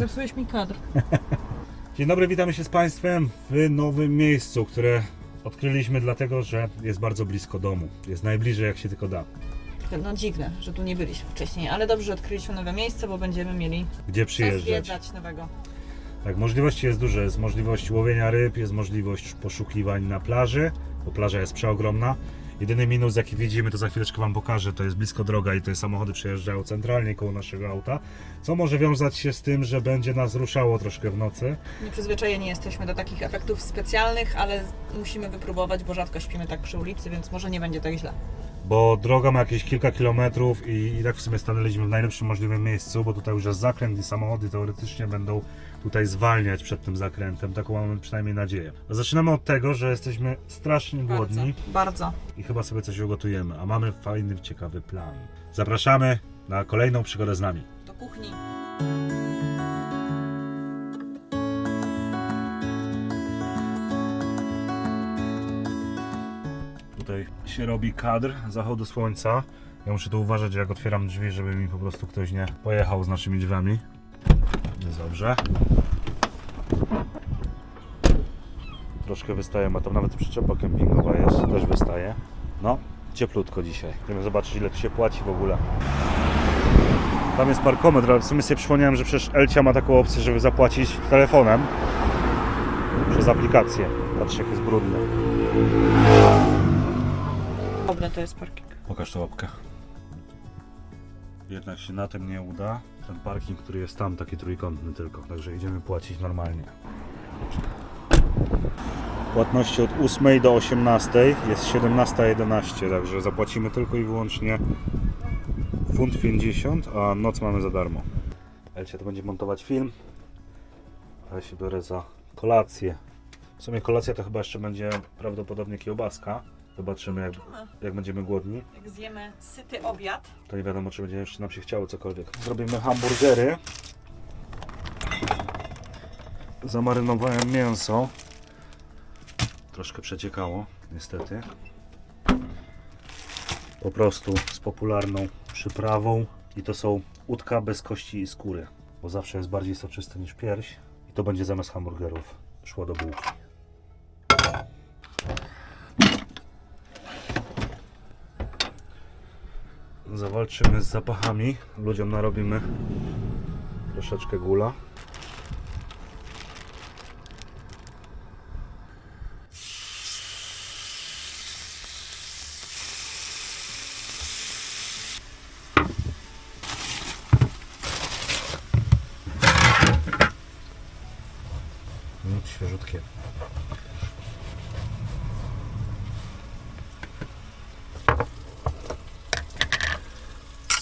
Zepsułeś mi kadr. Dzień dobry, witamy się z Państwem w nowym miejscu, które odkryliśmy dlatego, że jest bardzo blisko domu. Jest najbliżej jak się tylko da. No dziwne, że tu nie byliśmy wcześniej, ale dobrze, że odkryliśmy nowe miejsce, bo będziemy mieli Gdzie co przyjeżdżać? zwiedzać nowego. Tak, możliwości jest dużo. Jest możliwość łowienia ryb, jest możliwość poszukiwań na plaży, bo plaża jest przeogromna. Jedyny minus, jaki widzimy, to za chwileczkę Wam pokażę, to jest blisko droga i te samochody przejeżdżają centralnie koło naszego auta, co może wiązać się z tym, że będzie nas ruszało troszkę w nocy. Nieprzyzwyczajeni jesteśmy do takich efektów specjalnych, ale musimy wypróbować, bo rzadko śpimy tak przy ulicy, więc może nie będzie tak źle. bo droga ma jakieś kilka kilometrów i, i tak w sumie stanęliśmy w najlepszym możliwym miejscu, bo tutaj już jest zakręt i samochody teoretycznie będą tutaj zwalniać przed tym zakrętem, taką mamy przynajmniej nadzieję. Zaczynamy od tego, że jesteśmy strasznie głodni Bardzo. Bardzo. i chyba sobie coś ugotujemy, a mamy fajny, ciekawy plan. Zapraszamy na kolejną przygodę z nami. Do kuchni. Tutaj się robi kadr zachodu słońca. Ja muszę tu uważać, jak otwieram drzwi, żeby mi po prostu ktoś nie pojechał z naszymi drzwiami. Dobrze. Troszkę wystaje, ma tam nawet przyczepa kempingowa jest, też wystaje. No, cieplutko dzisiaj. Chcemy zobaczyć, ile tu się płaci w ogóle. Tam jest parkometr, ale w sumie sobie przypomniałem, że przecież Elcia ma taką opcję, żeby zapłacić telefonem przez aplikację. Patrz, jak jest brudne. Dobre to jest parking. Pokaż tę łapkę. Jednak się na tym nie uda. Ten parking, który jest tam, taki trójkątny tylko. Także idziemy płacić normalnie. Płatności od 8 do 18 jest 17.11, także zapłacimy tylko i wyłącznie funt 50, a noc mamy za darmo. Elcia to będzie montować film, a ja się biorę za kolację. W sumie kolacja to chyba jeszcze będzie prawdopodobnie kiełbaska. Zobaczymy jak, jak będziemy głodni. Jak zjemy syty obiad, To nie wiadomo, czy będzie jeszcze nam się chciało cokolwiek. Zrobimy hamburgery. Zamarynowałem mięso. Troszkę przeciekało, niestety. Po prostu z popularną przyprawą. I to są udka bez kości i skóry. Bo zawsze jest bardziej soczyste niż pierś. I to będzie zamiast hamburgerów szło do bułki. Zawalczymy z zapachami. Ludziom narobimy troszeczkę gula.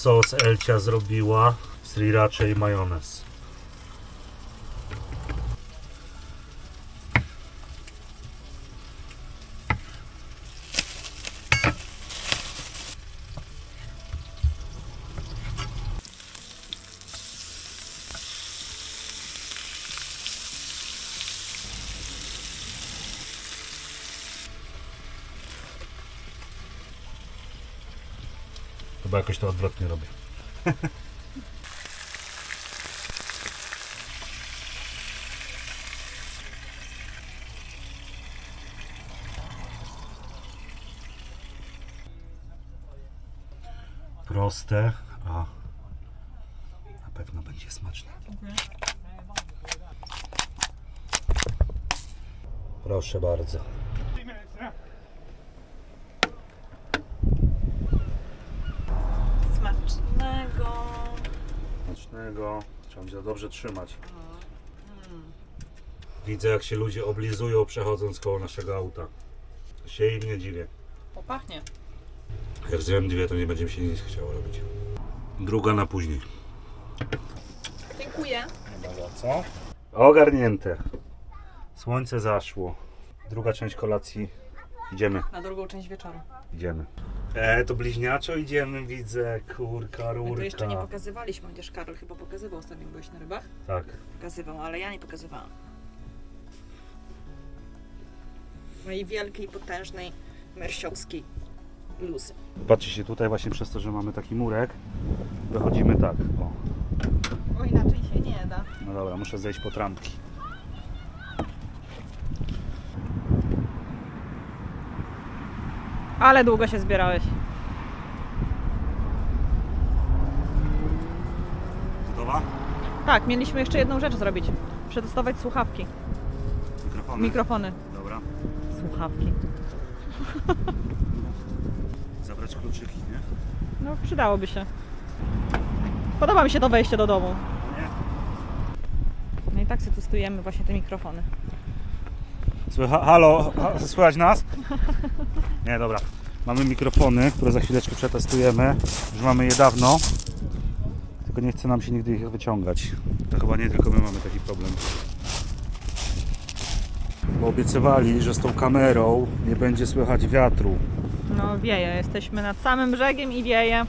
Sos Elcia zrobiła sriracha i majonez. Chyba jakoś to odwrotnie robię. Proste, a na pewno będzie smaczne. Proszę bardzo. Smacznego. Trzeba będzie dobrze trzymać. Widzę jak się ludzie oblizują przechodząc koło naszego auta. Się im nie dziwię. Popachnie. Jak zjem dwie, to nie będzie mi się nic chciało robić. Druga na później. Dziękuję. Nie ma za co. Ogarnięte. Słońce zaszło. Druga część kolacji. Idziemy, Na drugą część wieczoru. idziemy. E, to bliźniaczo idziemy, widzę. Kurka, My tu jeszcze nie rurka. pokazywaliśmy, chociaż Karol chyba pokazywał ostatnio, jak byłeś na rybach. Tak. Pokazywał, ale ja nie pokazywałam. Mojej wielkiej, potężnej, mersiowskiej bluzy. Patrzcie się tutaj właśnie przez to, że mamy taki murek. Wychodzimy tak. O. O inaczej się nie da. No dobra, muszę zejść po trampki. Ale długo się zbierałeś. Gotowa? Tak, mieliśmy jeszcze jedną rzecz zrobić. Przetestować słuchawki. Mikrofony. Mikrofony. Dobra. Słuchawki. Zabrać kluczyki, nie? No, przydałoby się. Podoba mi się to wejście do domu. Nie. No i tak sobie testujemy właśnie te mikrofony. Słycha halo, ha słychać nas? Nie, dobra. Mamy mikrofony, które za chwileczkę przetestujemy. Już mamy je dawno. Tylko nie chce nam się nigdy ich wyciągać. To chyba nie tylko my mamy taki problem. Bo obiecywali, że z tą kamerą nie będzie słychać wiatru. No wieje, jesteśmy nad samym brzegiem i wieje,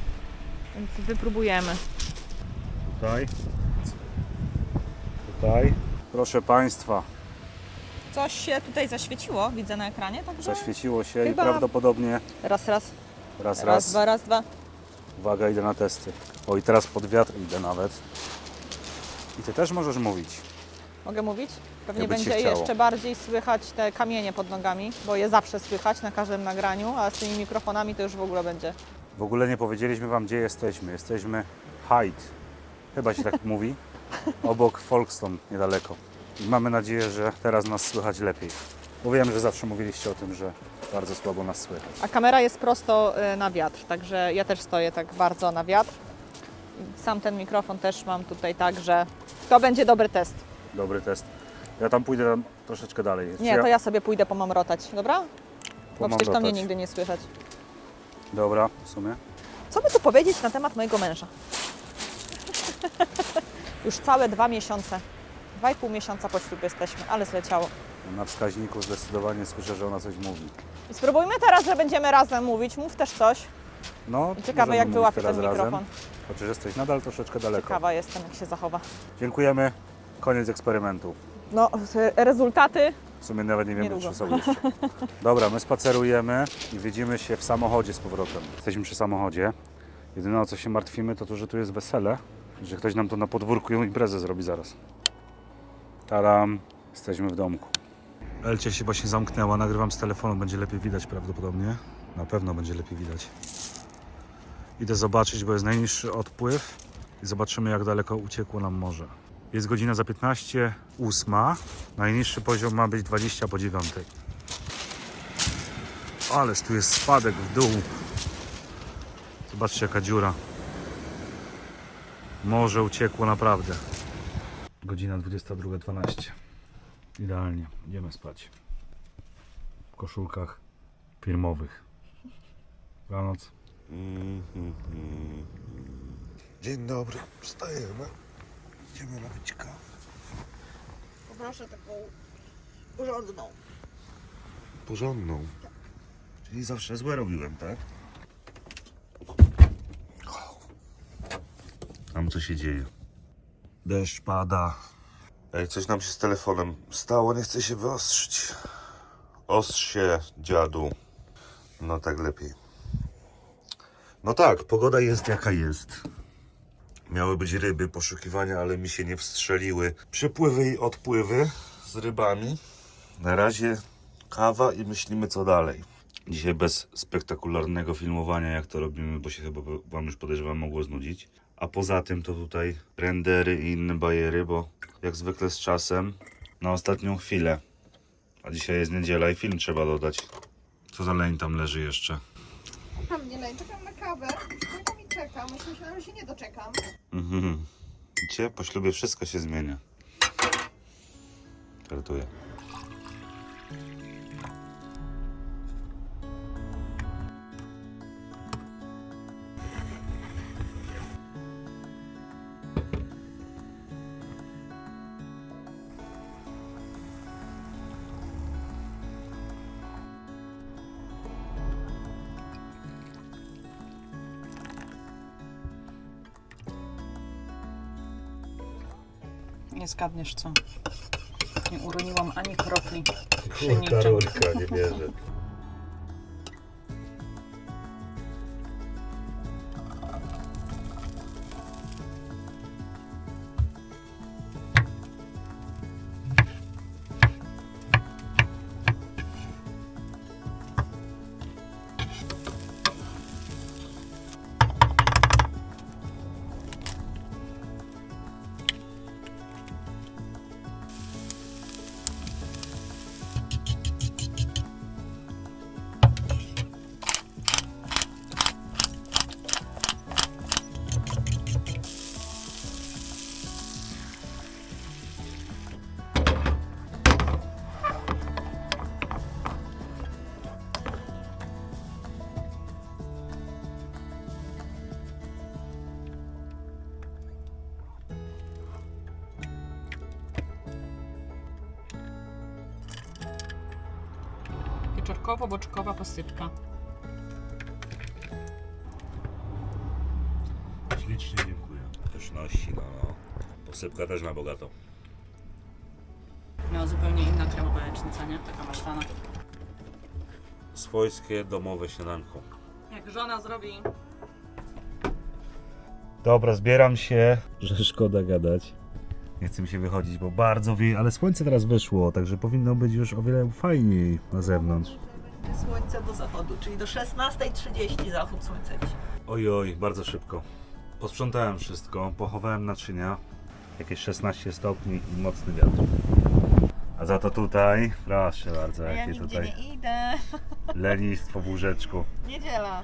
więc wypróbujemy. Tutaj. Tutaj. Proszę Państwa, Coś się tutaj zaświeciło, widzę na ekranie, także zaświeciło się Chyba- i prawdopodobnie raz, raz, raz, raz, raz. dwa, raz, dwa. Uwaga, idę na testy. O i teraz pod wiatr idę nawet. I Ty też możesz mówić. Mogę mówić? Pewnie Jakby ci będzie chciało. jeszcze bardziej słychać te kamienie pod nogami, bo je zawsze słychać na każdym nagraniu, a z tymi mikrofonami to już w ogóle będzie. W ogóle nie powiedzieliśmy Wam, gdzie jesteśmy. Jesteśmy Hyde. Chyba się tak mówi. Obok Folkestone, niedaleko. I mamy nadzieję, że teraz nas słychać lepiej. Bo wiem, że zawsze mówiliście o tym, że bardzo słabo nas słychać. A kamera jest prosto y, na wiatr, także ja też stoję tak bardzo na wiatr. Sam ten mikrofon też mam tutaj tak, że to będzie dobry test. Dobry test. Ja tam pójdę tam troszeczkę dalej. Nie, to ja sobie pójdę pomamrotać, dobra? Bo przecież to mnie nigdy nie słychać. Dobra, w sumie. Co by tu powiedzieć na temat mojego męża? Już całe dwa miesiące, dwa i pół miesiąca po ślubie jesteśmy, ale zleciało. Na wskaźniku zdecydowanie słyszę, że ona coś mówi. I spróbujmy teraz, że będziemy razem mówić. Mów też coś. No, Ciekawe, możemy jak mówić wyłapie teraz ten mikrofon. Razem, chociaż jesteś nadal troszeczkę daleko. Ciekawa jestem, jak się zachowa. Dziękujemy. Koniec eksperymentu. No, rezultaty W sumie nawet nie wiemy, Niedługo. czy są jeszcze. Dobra, my spacerujemy i widzimy się w samochodzie z powrotem. Jesteśmy przy samochodzie. Jedyne o co się martwimy, to to, że tu jest wesele. Że ktoś nam tu na podwórku imprezę zrobi zaraz. Taram, jesteśmy w domku. Elcia się właśnie zamknęła, nagrywam z telefonu, będzie lepiej widać prawdopodobnie. Na pewno będzie lepiej widać. Idę zobaczyć, bo jest najniższy odpływ i zobaczymy jak daleko uciekło nam morze. Jest godzina za 15, 8. Najniższy poziom ma być 20 po 9. Ależ tu jest spadek w dół. Zobaczcie jaka dziura. Morze uciekło naprawdę. Godzina 22.12. Idealnie. Idziemy spać. W koszulkach firmowych. Dobranoc. Dzień dobry, wstajemy. Idziemy napić kawę. Poproszę taką porządną. Porządną. Czyli zawsze złe robiłem, tak? Tam co się dzieje? Deszcz pada. Ej, coś nam się z telefonem stało, nie chce się wyostrzyć. Ostrz się, dziadu. No tak lepiej. No tak, pogoda jest jaka jest. Miały być ryby, poszukiwania, ale mi się nie wstrzeliły. Przypływy i odpływy z rybami. Na razie kawa i myślimy co dalej. Dzisiaj bez spektakularnego filmowania, jak to robimy, bo się chyba Wam już podejrzewam mogło znudzić. A poza tym to tutaj rendery i inne bajery, bo jak zwykle z czasem na ostatnią chwilę. A dzisiaj jest niedziela i film trzeba dodać. Co za leń tam leży jeszcze? Tam nie lej, czekam na kawę. Czekam i czekam. Myślę, że się nie doczekam. Mhm. Widzicie? Po ślubie wszystko się zmienia. Żartuję. Nie zgadniesz co. Nie uroniłam ani kropli Kurka, rurka, nie bierze. Czorkowo-boczkowa posyczka. Ślicznie dziękuję. Pyszności, no, no. Posypka też na bogato. Miała zupełnie inna kremowa jajecznica, nie? Taka masztana. Swojskie domowe śniadanko. Jak żona zrobi Dobra, zbieram się, że szkoda gadać. Nie chcę mi się wychodzić, bo bardzo wieje, ale słońce teraz wyszło, także powinno być już o wiele fajniej na zewnątrz. Słońce do zachodu, czyli do 16.30 zachód słońca dzisiaj. Oj, oj, bardzo szybko. Posprzątałem wszystko, pochowałem naczynia. Jakieś 16 stopni i mocny wiatr. A za to tutaj, proszę bardzo, Ja jakie nigdzie tutaj nie idę. lenistwo w łóżeczku. Niedziela.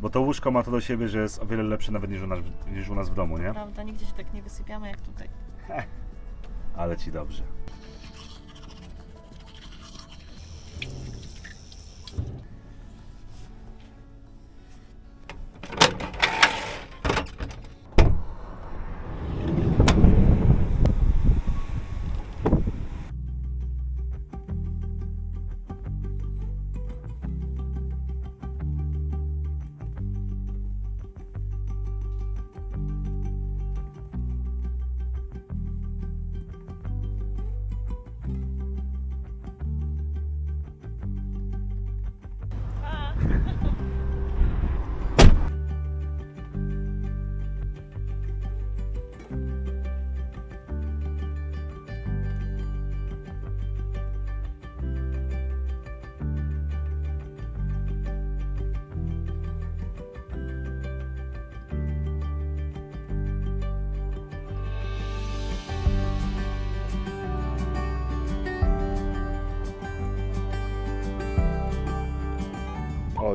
Bo to łóżko ma to do siebie, że jest o wiele lepsze nawet niż u nas, niż u nas w domu, nie? Prawda, nigdzie się tak nie wysypiamy jak tutaj. Ale ci dobrze.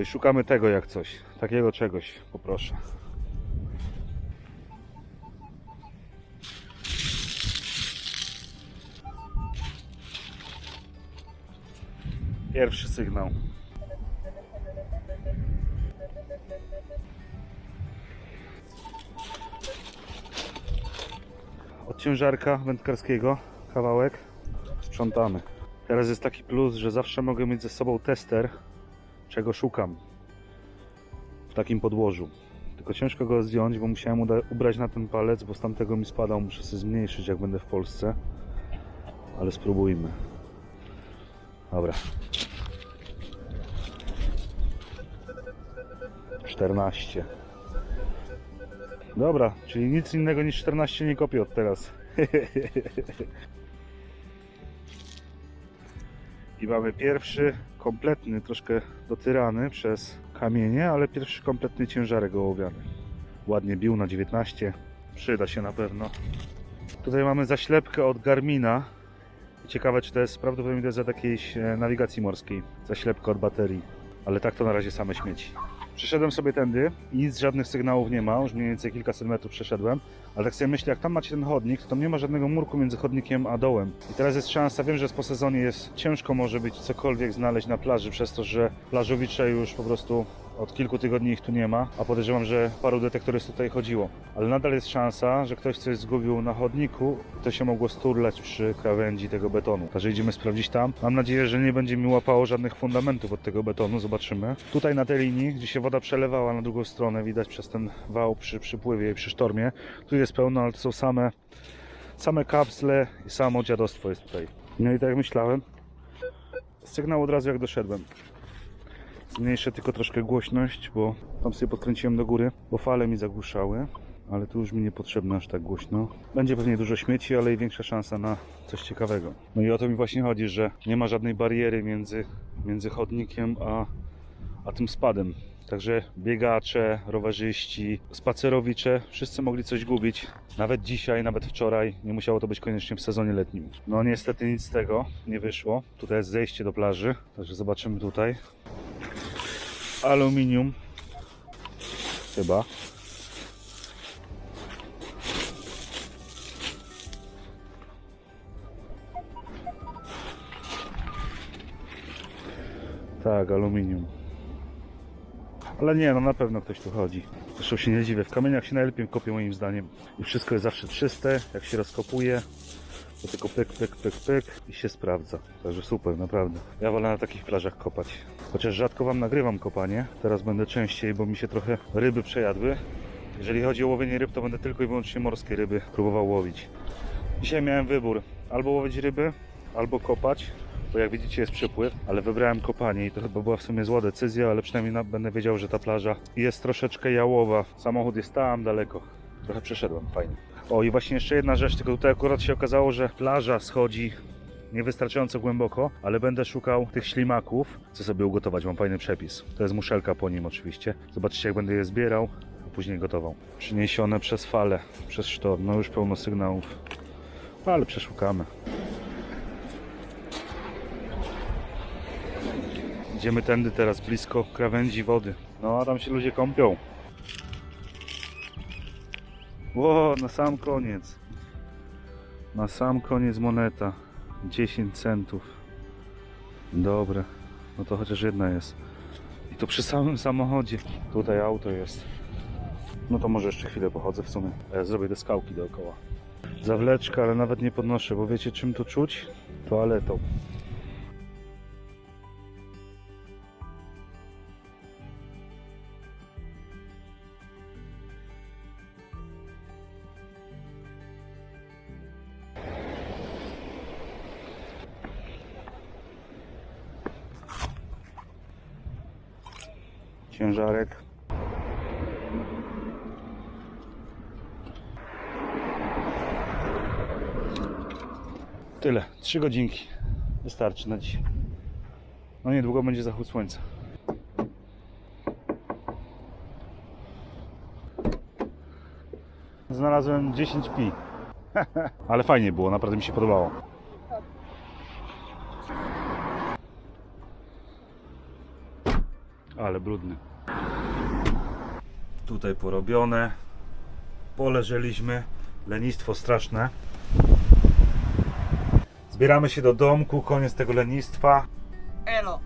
Szukamy tego jak coś. Takiego czegoś, poproszę. Pierwszy sygnał. Od ciężarka wędkarskiego kawałek sprzątamy. Teraz jest taki plus, że zawsze mogę mieć ze sobą tester, czego szukam w takim podłożu. Tylko ciężko go zdjąć, bo musiałem ubrać na ten palec, bo z tamtego mi spadał. Muszę sobie zmniejszyć, jak będę w Polsce. Ale spróbujmy. Dobra. 14. Dobra, czyli nic innego niż 14 nie kopię od teraz. I mamy pierwszy kompletny, troszkę dotyrany przez kamienie, ale pierwszy kompletny ciężarek ołowiany. Ładnie bił na 19. Przyda się na pewno. Tutaj mamy zaślepkę od Garmina. Ciekawe, czy to jest prawdopodobnie od jakiejś e, nawigacji morskiej. Zaślepka od baterii. Ale tak to na razie same śmieci. Przeszedłem sobie tędy i nic, żadnych sygnałów nie ma. Już mniej więcej kilkaset metrów przeszedłem. Ale tak sobie myślę, jak tam macie ten chodnik, to tam nie ma żadnego murku między chodnikiem a dołem. I teraz jest szansa, wiem, że po sezonie jest ciężko może być cokolwiek znaleźć na plaży, przez to, że plażowicze już po prostu od kilku tygodni ich tu nie ma, a podejrzewam, że paru detektorystów tutaj chodziło. Ale nadal jest szansa, że ktoś coś zgubił na chodniku to się mogło sturlać przy krawędzi tego betonu. Także idziemy sprawdzić tam. Mam nadzieję, że nie będzie mi łapało żadnych fundamentów od tego betonu, zobaczymy. Tutaj na tej linii, gdzie się woda przelewała na drugą stronę, widać przez ten wał przy przypływie i przy sztormie. Tu jest pełno, ale to są same, same kapsle i samo dziadostwo jest tutaj. No i tak jak myślałem, sygnał od razu jak doszedłem. Zmniejszę tylko troszkę głośność, bo tam sobie podkręciłem do góry, bo fale mi zagłuszały, ale tu już mi niepotrzebne aż tak głośno. Będzie pewnie dużo śmieci, ale i większa szansa na coś ciekawego. No i o to mi właśnie chodzi, że nie ma żadnej bariery między, między chodnikiem a, a tym spadem. Także biegacze, rowerzyści, spacerowicze, wszyscy mogli coś gubić. Nawet dzisiaj, nawet wczoraj. Nie musiało to być koniecznie w sezonie letnim. No niestety nic z tego nie wyszło. Tutaj jest zejście do plaży, także zobaczymy tutaj. Aluminium. Chyba. Tak, aluminium. Ale nie, no na pewno ktoś tu chodzi. Zresztą się nie dziwię. W kamieniach się najlepiej kopie moim zdaniem. I wszystko jest zawsze czyste, jak się rozkopuje. To tylko pyk, pyk, pyk, pyk i się sprawdza. Także super, naprawdę. Ja wolę na takich plażach kopać. Chociaż rzadko Wam nagrywam kopanie. Teraz będę częściej, bo mi się trochę ryby przejadły. Jeżeli chodzi o łowienie ryb, to będę tylko i wyłącznie morskie ryby próbował łowić. Dzisiaj miałem wybór. Albo łowić ryby, albo kopać. Bo jak widzicie jest przypływ, ale wybrałem kopanie i to chyba była w sumie zła decyzja, ale przynajmniej na, będę wiedział, że ta plaża jest troszeczkę jałowa. Samochód jest tam daleko. Trochę przeszedłem, fajnie. O i właśnie jeszcze jedna rzecz, tylko tutaj akurat się okazało, że plaża schodzi niewystarczająco głęboko, ale będę szukał tych ślimaków, co sobie ugotować. Mam fajny przepis. To jest muszelka po nim oczywiście. Zobaczycie jak będę je zbierał, a później gotował. Przyniesione przez falę, przez sztorm. No już pełno sygnałów. Ale przeszukamy. Idziemy tędy teraz, blisko krawędzi wody. No, a tam się ludzie kąpią. Ło, na sam koniec. Na sam koniec moneta. 10 centów. Dobre. No to chociaż jedna jest. I to przy samym samochodzie. Tutaj auto jest. No to może jeszcze chwilę pochodzę w sumie. Ja zrobię te skałki dookoła. Zawleczka, ale nawet nie podnoszę, bo wiecie czym to czuć? Toaletą. Ciężarek. Tyle. Trzy godzinki. Wystarczy na dziś. No niedługo będzie zachód słońca. Znalazłem 10 pi. Ale fajnie było, naprawdę mi się podobało. Ale brudny. Tutaj porobione. Poleżeliśmy. Lenistwo straszne. Zbieramy się do domku, koniec tego lenistwa. Elo.